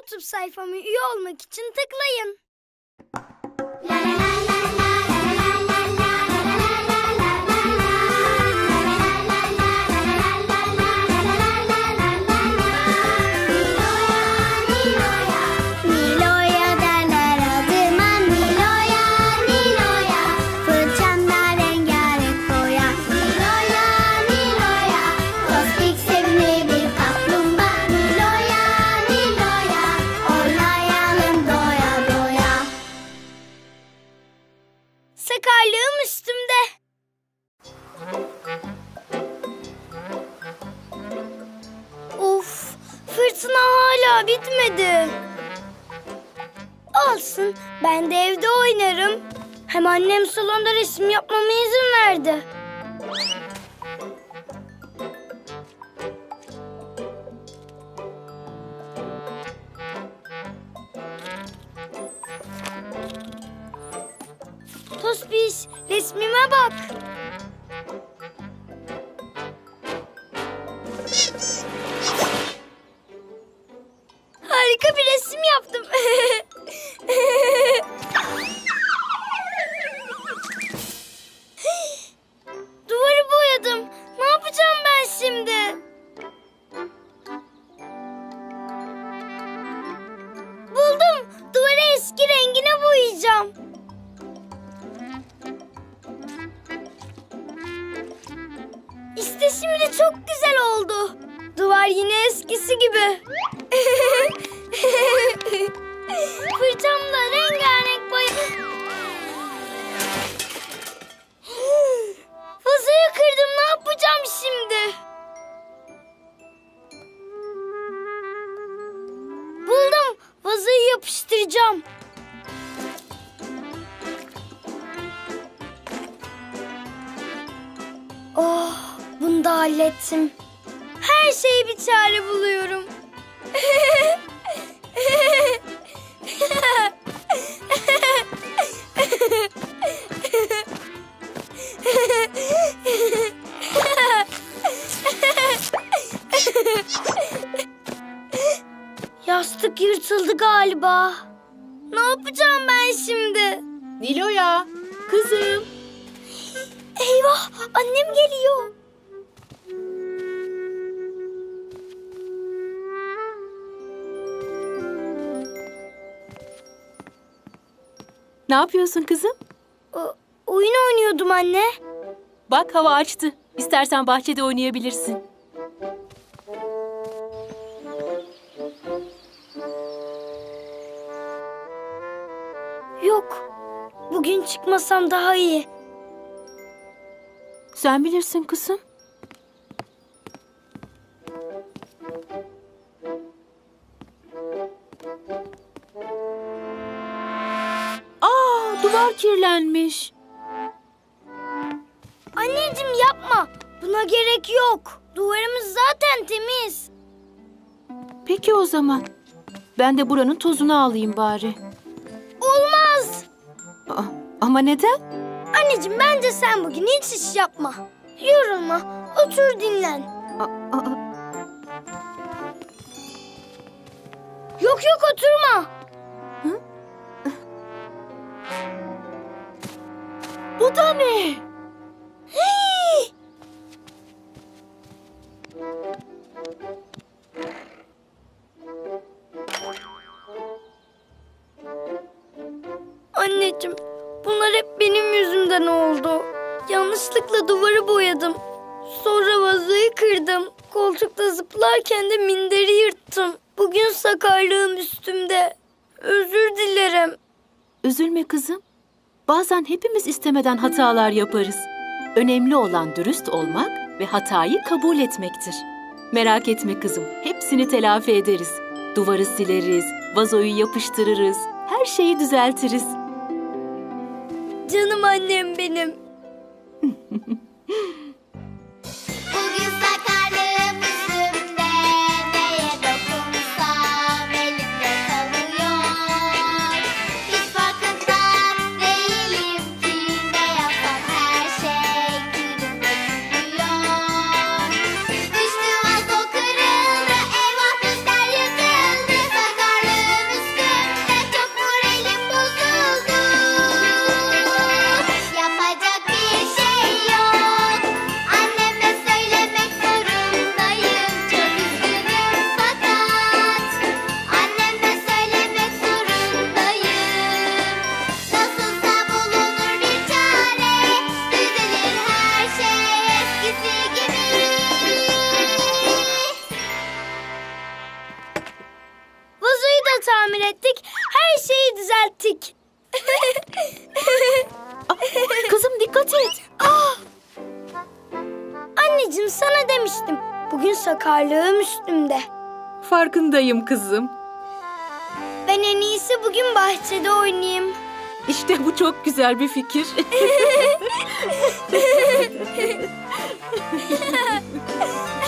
YouTube sayfama üye olmak için tıklayın. Fırtına hala bitmedi. Olsun, ben de evde oynarım. Hem annem salonda resim yapmama izin verdi. Tospiş, resmime bak. Eski rengine boyayacağım. İşte şimdi çok güzel oldu. Duvar yine eskisi gibi. Fırçamla rengarenk boya... Oh, bunu da hallettim. Her şeye bir çare buluyorum. Yastık yırtıldı galiba. Ne yapacağım ben şimdi? Nilo'ya, kızım. Eyvah, annem geliyor. Ne yapıyorsun kızım? O- oyun oynuyordum anne. Bak hava açtı. İstersen bahçede oynayabilirsin. Yok, bugün çıkmasam daha iyi. Sen bilirsin kızım. Aa, duvar kirlenmiş. Anneciğim yapma, buna gerek yok. Duvarımız zaten temiz. Peki o zaman. Ben de buranın tozunu alayım bari. Olmaz. Aa, ama neden? Anneciğim bence sen bugün hiç iş yapma. Yorulma, otur dinlen. Aa, aa, Yok yok oturma. bu da ne? Anneciğim, bunlar hep benim yüzümden oldu. Yanlışlıkla duvarı boyadım. Sonra vazoyu kırdım. Koltukta zıplarken de minderi yırttım. Bugün sakarlığım üstümde. Özür dilerim. Üzülme kızım. Bazen hepimiz istemeden hatalar yaparız. Önemli olan dürüst olmak ve hatayı kabul etmektir. Merak etme kızım, hepsini telafi ederiz. Duvarı sileriz, vazoyu yapıştırırız, her şeyi düzeltiriz. Canım annem benim. düzelttik. Kızım dikkat et. Anneciğim sana demiştim. Bugün sakarlığım üstümde. Farkındayım kızım. Ben en iyisi bugün bahçede oynayayım. İşte bu çok güzel bir fikir.